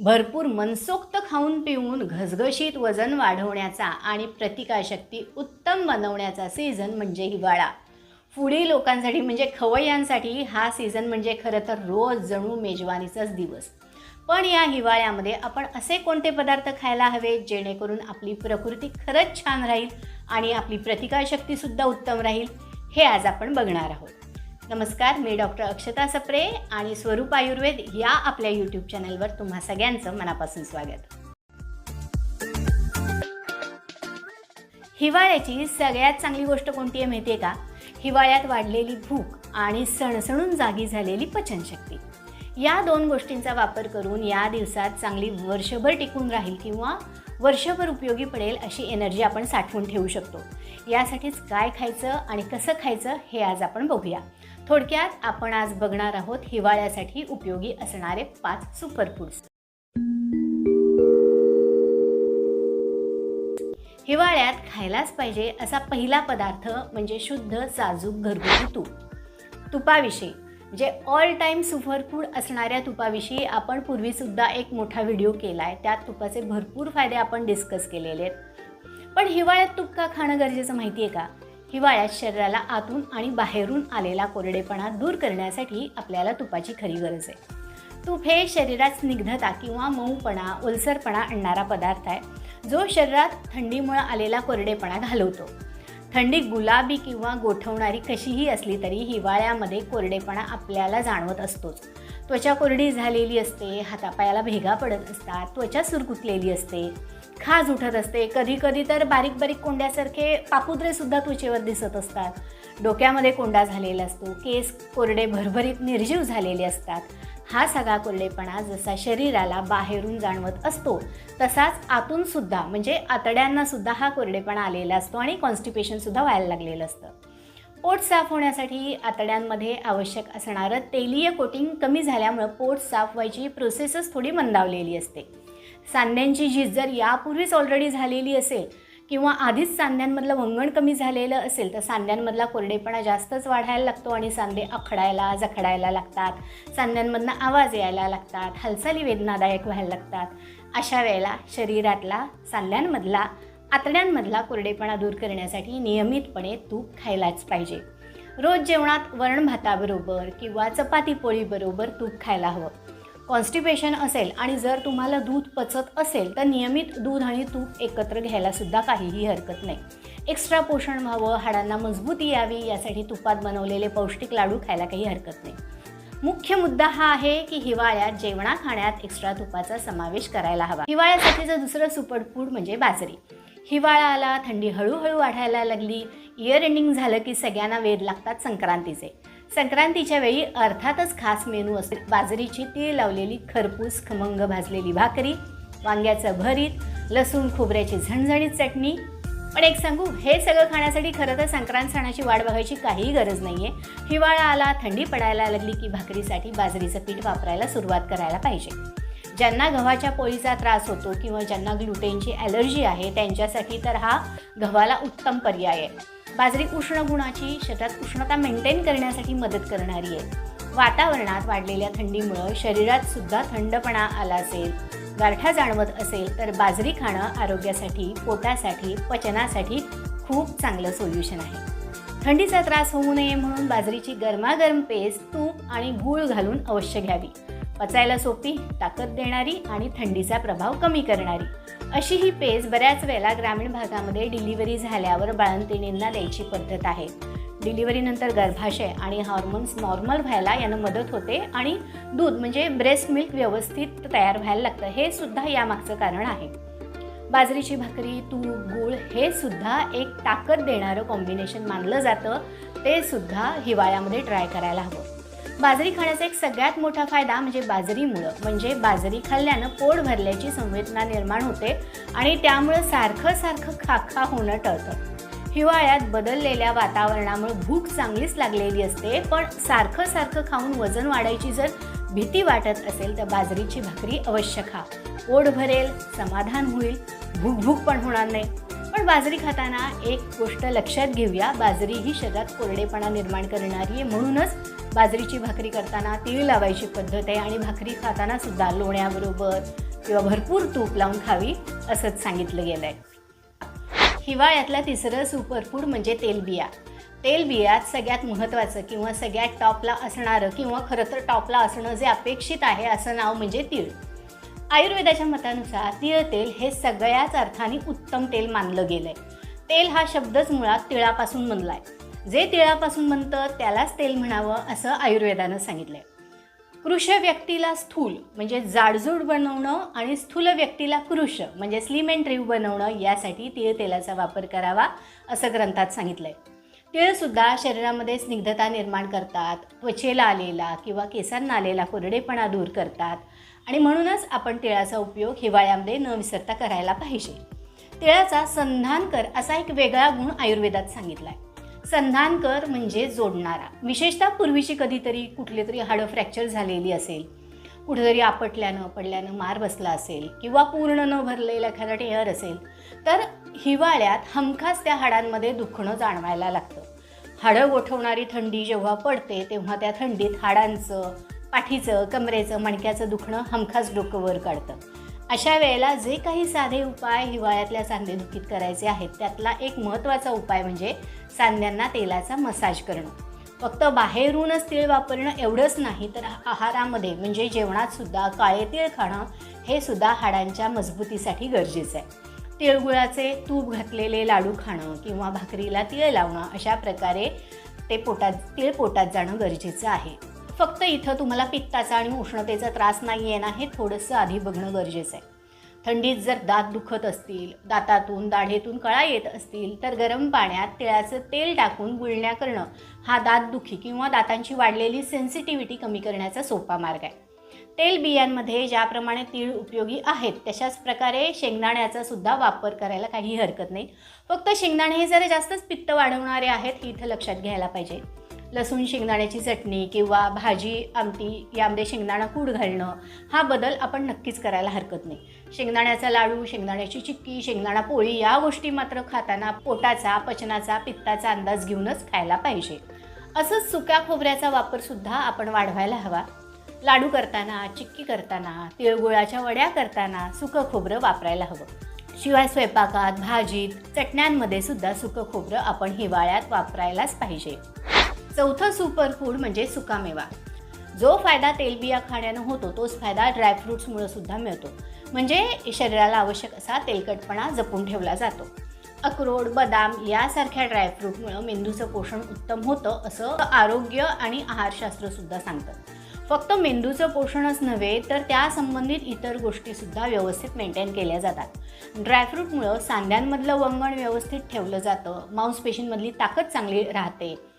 भरपूर मनसोक्त खाऊन पिऊन घसघशीत वजन वाढवण्याचा आणि प्रतिकारशक्ती उत्तम बनवण्याचा सीझन म्हणजे हिवाळा. फुडी लोकांसाठी म्हणजे खवय्यांसाठी हा सीझन म्हणजे खरं तर रोज जणू मेजवानीचाच दिवस. पण या हिवाळ्यामध्ये आपण असे कोणते पदार्थ खायला हवे जेणेकरून आपली प्रकृती खरंच छान राहील आणि आपली प्रतिकारशक्तीसुद्धा उत्तम राहील हे आज आपण बघणार आहोत. नमस्कार मी डॉक्टर अक्षता सप्रे आणि स्वरूप आयुर्वेद या आपल्या यूट्यूब चॅनलवर तुम्हा सगळ्यांचं मनापासून स्वागत. हिवाळ्याची सगळ्यात चांगली गोष्ट कोणती आहे माहिती आहे का? हिवाळ्यात वाढलेली भूक आणि सणसणून जागी झालेली पचनशक्ती. या दोन गोष्टींचा वापर करून या दिवसात चांगली वर्षभर टिकून राहील किंवा वर्षभर उपयोगी पडेल अशी एनर्जी आपण साठवून ठेवू शकतो. यासाठीच काय खायचं आणि कसं खायचं हे आज आपण बघूया. थोडक्यात आपण आज बघणार आहोत हिवाळ्यासाठी उपयोगी असणारे पाच सुपरफूड्स हिवाळ्यात खायलाच पाहिजे असा पहिला पदार्थ म्हणजे शुद्ध साजूक घरगुती तूप. तुपाविषयी जे ऑल टाईम सुपरफूड असणाऱ्या तुपाविषयी आपण पूर्वीसुद्धा एक मोठा व्हिडिओ केला आहे त्यात तुपाचे भरपूर फायदे आपण डिस्कस केलेले आहेत. पण हिवाळ्यात तूप का खाणं गरजेचं माहिती आहे का? हिवाळ्यात शरीराला आतून आणि बाहेरून आलेला कोरडेपणा दूर करण्यासाठी आपल्याला तुपाची खरी गरज आहे. तूप हे शरीरात स्निग्धता किंवा मऊपणा ओलसरपणा आणणारा पदार्थ आहे जो शरीरात थंडीमुळे आलेला कोरडेपणा घालवतो. थंडी गुलाबी किंवा गोठवणारी कशीही असली तरी हिवाळ्यामध्ये कोरडेपणा आपल्याला जाणवत असतोच. त्वचा कोरडी झालेली असते हातापायाला भेगा पडत असतात त्वचा सुरकुतलेली असते. खाज उठत असते. कधी कधी तर बारीक बारीक कोंड्यासारखे पापुद्रेसुद्धा त्वचेवर दिसत असतात. डोक्यामध्ये कोंडा झालेला असतो. केस कोरडे भरभरीत निर्जीव झालेले असतात. हा सगळा कोरडेपणा जसा शरीराला बाहेरून जाणवत असतो तसाच आतून सुद्धा म्हणजे आतड्यांना सुद्धा हा कोरडेपणा आलेला असतो आणि कॉन्स्टिपेशन सुद्धा व्हायला लागलेलं असतं. पोट साफ होण्यासाठी आतड्यांमध्ये आवश्यक असणारं तेलीय कोटिंग कमी झाल्यामुळं पोट साफ व्हायची प्रोसेसच थोडी मंदावलेली असते. सांध्यांची झीज जर यापूर्वीच ऑलरेडी झालेली असेल किंवा आधीच सांध्यांमधलं वंगण कमी झालेलं असेल तर सांध्यांमधला कोरडेपणा जास्तच वाढायला लागतो आणि सांधे आखडायला जखडायला लागतात. सांध्यांमधनं आवाज यायला लागतात हालचाली वेदनादायक व्हायला लागतात. अशा वेळेला शरीरातला सांध्यांमधला आतड्यांमधला कोरडेपणा दूर करण्यासाठी नियमितपणे तूप खायलाच पाहिजे. रोज जेवणात वरण भाताबरोबर किंवा चपाती पोळीबरोबर तूप खायला हवं. कॉन्स्टिपेशन असेल आणि जर तुम्हाला दूध पचत असेल तर नियमित दूध आणि तूप एकत्र घ्यायला सुद्धा काहीही हरकत नाही. एक्स्ट्रा पोषण व्हावं हाडांना मजबूती यावी यासाठी तुपात बनवलेले पौष्टिक लाडू खायला काही हरकत नाही. मुख्य मुद्दा हा आहे की हिवाळ्यात जेवणा खाण्यात एक्स्ट्रा तुपाचा समावेश करायला हवा. हिवाळ्यासाठीचं दुसरं सुपर फूड म्हणजे बाजरी. हिवाळा आला थंडी हळूहळू वाढायला लागली इयर एंडिंग झालं की सगळ्यांना वेध लागतात संक्रांतीचे. संक्रांतीच्या वेळी अर्थातच खास मेनू असते. बाजरीची तीळ लावलेली खरपूस खमंग भाजलेली भाकरी वांग्याचं भरीत लसूण खोबऱ्याची झणझणीत चटणी. पण एक सांगू हे सगळं खाण्यासाठी खरं तर संक्रांत सणाची वाट बघायची काहीही गरज नाही आहे हिवाळा आला थंडी पडायला लागली की भाकरीसाठी बाजरीचं पीठ वापरायला सुरुवात करायला पाहिजे. ज्यांना गव्हाच्या पोळीचा त्रास होतो किंवा ज्यांना ग्लुटेनची ॲलर्जी आहे त्यांच्यासाठी तर हा गव्हाला उत्तम पर्याय आहे. बाजरी उष्ण गुणाची शरीरात उष्णता मेंटेन करण्यासाठी मदत करणारी आहे. वातावरणात वाढलेल्या थंडीमुळं शरीरात सुद्धा थंडपणा आला असेल गारठा जाणवत असेल तर बाजरी खाणं आरोग्यासाठी पोटासाठी पचनासाठी खूप चांगलं सोल्युशन आहे. थंडीचा त्रास होऊ नये म्हणून बाजरीची गरमागरम पेस्ट तूप आणि गूळ घालून अवश्य घ्यावी. पचायला सोपी ताकद देणारी आणि थंडीचा प्रभाव कमी करणारी. अशी ही पेज बऱ्याच वेळेला ग्रामीण भागामध्ये डिलिव्हरी झाल्यावर बाळंतिणींना द्यायची पद्धत आहे. डिलिव्हरीनंतर गर्भाशय आणि हार्मोन्स नॉर्मल व्हायला यानं मदत होते आणि दूध म्हणजे ब्रेस्ट मिल्क व्यवस्थित तयार व्हायला लागतं हे सुद्धा यामागचं कारण आहे. बाजरीची भाकरी तूप गूळ हे सुद्धा एक ताकद देणारं कॉम्बिनेशन मानलं जातं. ते सुद्धा हिवाळ्यामध्ये ट्राय करायला हवं. बाजरी खाण्याचा एक सगळ्यात मोठा फायदा म्हणजे बाजरीमुळं म्हणजे बाजरी खाल्ल्यानं पोट भरल्याची संवेदना निर्माण होते आणि त्यामुळं सारखं सारखं खाखा होणं टळतं. हिवाळ्यात बदललेल्या वातावरणामुळे भूक चांगलीच लागलेली असते पण सारखं सारखं खाऊन वजन वाढायची जर भीती वाटत असेल तर बाजरीची भाकरी अवश्य खा. ओढ भरेल समाधान होईल भूक भूक पण होणार नाही. पण बाजरी खाताना एक गोष्ट लक्षात घेऊया. बाजरी ही शरीरात कोरडेपणा निर्माण करणारी आहे. म्हणूनच बाजरीची भाकरी करताना तीळ लावायची पद्धत आहे आणि भाकरी खाताना सुद्धा लोण्याबरोबर किंवा भरपूर तूप लावून खावी असंच सांगितलं गेलं आहे हिवाळ्यातलं तिसरं सुपरफूड म्हणजे तेलबिया. तेलबियात सगळ्यात महत्त्वाचं किंवा सगळ्यात टॉपला असणारं किंवा खरं तर टॉपला असणं जे अपेक्षित आहे असं नाव म्हणजे तीळ. आयुर्वेदाच्या मतानुसार तिळतेल हे सगळ्याच अर्थाने उत्तम तेल मानलं गेलं आहे तेल हा शब्दच मुळात तिळापासून बनला आहे जे तिळापासून बनतं त्यालाच तेल म्हणावं असं आयुर्वेदानं सांगितलं आहे कृष व्यक्तीला स्थूल म्हणजे जाडजूड बनवणं आणि स्थूल व्यक्तीला कृष म्हणजे स्लिम अँड ट्रीव बनवणं यासाठी तिळतेलाचा वापर करावा असं ग्रंथात सांगितलं आहे तिळसुद्धा शरीरामध्ये स्निग्धता निर्माण करतात त्वचेला आलेला किंवा केसांना आलेला कोरडेपणा दूर करतात आणि म्हणूनच आपण तिळाचा उपयोग हिवाळ्यामध्ये न विसरता करायला पाहिजे. तिळाचा संधानकर असा एक वेगळा गुण आयुर्वेदात सांगितला आहे संधानकर म्हणजे जोडणारा. विशेषतः पूर्वीची कधीतरी कुठले तरी हाडं फ्रॅक्चर झालेली असेल कुठेतरी आपटल्यानं पडल्यानं मार बसला असेल किंवा पूर्ण न भरलेला एखादा टेअर असेल तर हिवाळ्यात हमखास त्या हाडांमध्ये दुखणं जाणवायला लागतं. हाडं गोठवणारी थंडी जेव्हा पडते तेव्हा त्या थंडीत हाडांचं पाठीचं कमरेचं मणक्याचं दुखणं हमखास डोकं वर काढतं. अशा वेळेला जे काही साधे उपाय हिवाळ्यातल्या सांधेदुखीत करायचे आहेत त्यातला एक महत्त्वाचा उपाय म्हणजे सांध्यांना तेलाचा मसाज करणं. फक्त बाहेरूनच तीळ वापरणं एवढंच नाही तर आहारामध्ये म्हणजे जेवणात सुद्धा काळे तीळ खाणं हे सुद्धा हाडांच्या मजबूतीसाठी गरजेचं आहे. तिळगुळाचे तूप घातलेले लाडू खाणं किंवा भाकरीला तीळ लावणं अशा प्रकारे ते पोटात तीळ पोटात जाणं गरजेचं आहे. फक्त इथं तुम्हाला पित्ताचा आणि उष्णतेचा त्रास नाही आहे ना हे थोडंसं आधी बघणं गरजेचं आहे. थंडीत जर दात दुखत असतील दातातून दाढेतून कळा येत असतील तर गरम पाण्यात तिळाचं तेल टाकून गुळण्या करणं हा दातदुखी किंवा दातांची वाढलेली सेन्सिटिव्हिटी कमी करण्याचा सोपा मार्ग आहे. तेल बियांमध्ये ज्याप्रमाणे तीळ उपयोगी आहेत तशाच प्रकारे शेंगदाण्याचा सुद्धा वापर करायला काही हरकत नाही. फक्त शेंगदाणे हे जरा जास्तच पित्त वाढवणारे आहेत हे इथं लक्षात घ्यायला पाहिजे. लसूण शेंगदाण्याची चटणी किंवा भाजी आमटी यामध्ये शेंगदाणा कूड घालणं हा बदल आपण नक्कीच करायला हरकत नाही. शेंगदाण्याचा लाडू शेंगदाण्याची चिक्की शेंगदाणा पोळी या गोष्टी मात्र खाताना पोटाचा पचनाचा पित्ताचा अंदाज घेऊनच खायला पाहिजे. असंच सुक्या खोबऱ्याचा वापरसुद्धा आपण वाढवायला हवा. लाडू करताना चिक्की करताना तिळगुळाच्या वड्या करताना सुकं खोबरं वापरायला हवं. शिवाय स्वयंपाकात भाजीत चटण्यांमध्ये सुद्धा सुकं खोबरं आपण हिवाळ्यात वापरायलाच पाहिजे. चौथं सुपरफूड म्हणजे सुकामेवा. जो फायदा तेलबिया खाण्यानं होतो तोच फायदा ड्रायफ्रूट्समुळं सुद्धा मिळतो. म्हणजे शरीराला आवश्यक असा तेलकटपणा जपून ठेवला जातो. अक्रोड बदाम यासारख्या ड्रायफ्रूटमुळं मेंदूचं पोषण उत्तम होतं असं आरोग्य आणि आहारशास्त्रसुद्धा सांगतं. फक्त मेंदूचं पोषणच नव्हे तर त्या संबंधित इतर गोष्टीसुद्धा व्यवस्थित मेंटेन केल्या जातात. ड्रायफ्रूटमुळं सांध्यांमधलं वंगण व्यवस्थित ठेवलं जातं मांसपेशींमधली ताकद चांगली राहते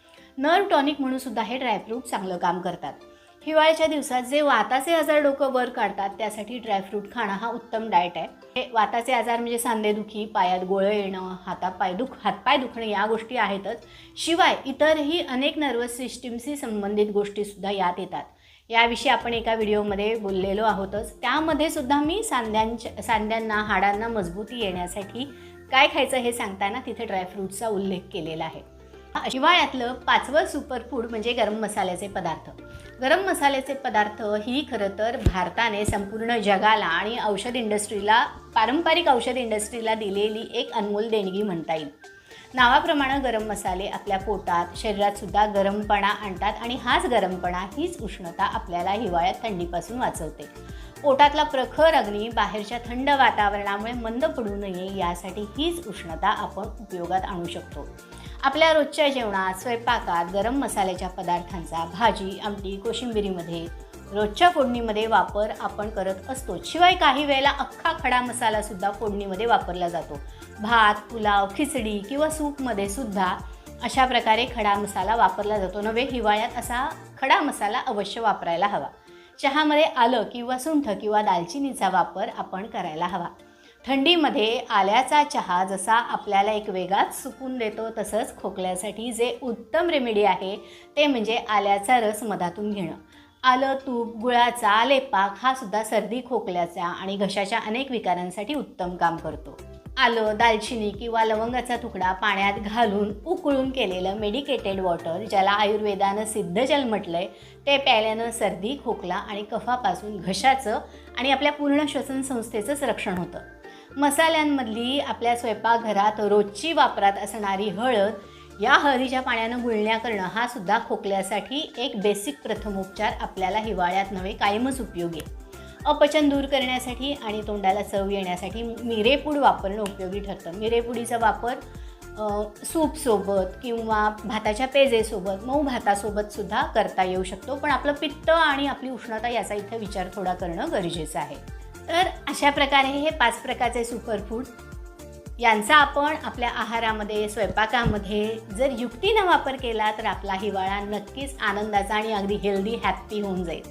नर्व टॉनिक म्हणून सुद्धा हे ड्रायफ्रूट चांगलं काम करतात. हिवाळ्याच्या दिवसात जे वाताचे आजार डोकं वर काढतात त्यासाठी ड्रायफ्रूट खाणं हा उत्तम डाएट आहे. हे वाताचे आजार म्हणजे सांधेदुखी पायात गोळं येणं हातापाय दुख हातपाय दुखणं या गोष्टी आहेतच. शिवाय इतरही अनेक नर्वस सिस्टीमशी संबंधित गोष्टीसुद्धा यात येतात. याविषयी आपण एका व्हिडिओमध्ये बोललेलो आहोतच. त्यामध्ये सुद्धा मी सांध्यांच्या सांध्यांना हाडांना मजबूती येण्यासाठी काय खायचं हे सांगताना तिथे ड्रायफ्रूटचा उल्लेख केलेला आहे. हिवाळ्यातलं पाचवं सुपरफूड म्हणजे गरम मसाल्याचे पदार्थ. गरम मसाल्याचे पदार्थ ही खरं तर भारताने संपूर्ण जगाला आणि औषध इंडस्ट्रीला पारंपरिक औषध इंडस्ट्रीला दिलेली एक अनमोल देणगी म्हणता येईल. नावाप्रमाणे गरम मसाले आपल्या पोटात शरीरात सुद्धा गरमपणा आणतात आणि हाच गरमपणा हीच उष्णता आपल्याला हिवाळ्यात थंडीपासून वाचवते. पोटातला प्रखर अग्नी बाहेरच्या थंड वातावरणामुळे मंद पडू नये यासाठी हीच उष्णता आपण उपयोगात आणू शकतो. आपल्या रोजच्या जेवणात स्वयंपाकात गरम मसाल्याच्या पदार्थांचा भाजी आमटी कोशिंबिरीमध्ये रोजच्या फोडणीमध्ये वापर आपण करत असतो. शिवाय काही वेळेला अख्खा खडा मसालासुद्धा फोडणीमध्ये वापरला जातो. भात पुलाव खिचडी किंवा सूपमध्ये सुद्धा अशा प्रकारे खडा मसाला वापरला जातो. नव्हे हिवाळ्यात असा खडा मसाला अवश्य वापरायला हवा. चहामध्ये आलं किंवा सुंठ किंवा दालचिनीचा वापर आपण करायला हवा. थंडीमध्ये आल्याचा चहा जसा आपल्याला एक वेगळाच सुकून देतो तसंच खोकल्यासाठी जे उत्तम रेमेडी आहे ते म्हणजे आल्याचा रस मधातून घेणं. आलं तूप गुळाचा आलेपाक हा सुद्धा सर्दी खोकल्याचा आणि घशाच्या अनेक विकारांसाठी उत्तम काम करतो. आलं दालचिनी किंवा लवंगाचा तुकडा पाण्यात घालून उकळून केलेलं मेडिकेटेड वॉटर ज्याला आयुर्वेदानं सिद्धजल म्हटलंय ते प्यायल्यानं सर्दी खोकला आणि कफापासून घशाचं आणि आपल्या पूर्ण श्वसन संस्थेचंच रक्षण होतं. मसाल्यांमधली आपल्या स्वयंपाकघरात रोजची वापरात असणारी हळद या हळदीच्या पाण्यानं गुळण्या करणं हा सुद्धा खोकल्यासाठी एक बेसिक प्रथमोपचार आपल्याला हिवाळ्यात नव्हे कायमच उपयोगी आहे. अपचन दूर करण्यासाठी आणि तोंडाला चव येण्यासाठी मिरेपूड वापरणं उपयोगी ठरतं. मिरेपुडीचा वापर सूपसोबत किंवा भाताच्या पेजेसोबत मऊ भातासोबत सुद्धा करता येऊ शकतो. पण आपलं पित्त आणि आपली उष्णता याचा इथं विचार थोडा करणं गरजेचं आहे. तर अशा प्रकारे हे पाच प्रकारचे सुपरफूड यांचा आपण आपल्या आहारामध्ये स्वयंपाकामध्ये जर युक्तीनं वापर केला तर आपला हिवाळा नक्कीच आनंदाचा आणि अगदी हेल्दी हॅप्पी होऊन जाईल.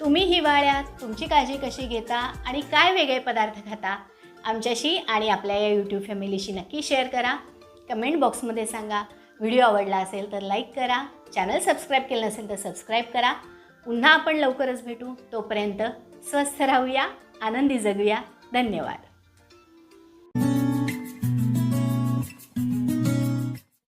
तुम्ही हिवाळ्यात तुमची काळजी कशी घेता आणि काय वेगळे पदार्थ खाता आमच्याशी आणि आपल्या या यूट्यूब फॅमिलीशी नक्की शेअर करा. कमेंट बॉक्समध्ये सांगा. व्हिडिओ आवडला असेल तर लाईक करा. चॅनल सबस्क्राईब केलं नसेल तर सबस्क्राईब करा. पुन्हा आपण लवकरच भेटू. तोपर्यंत स्वस्थ राहूया. आनंदी जगूया. धन्यवाद.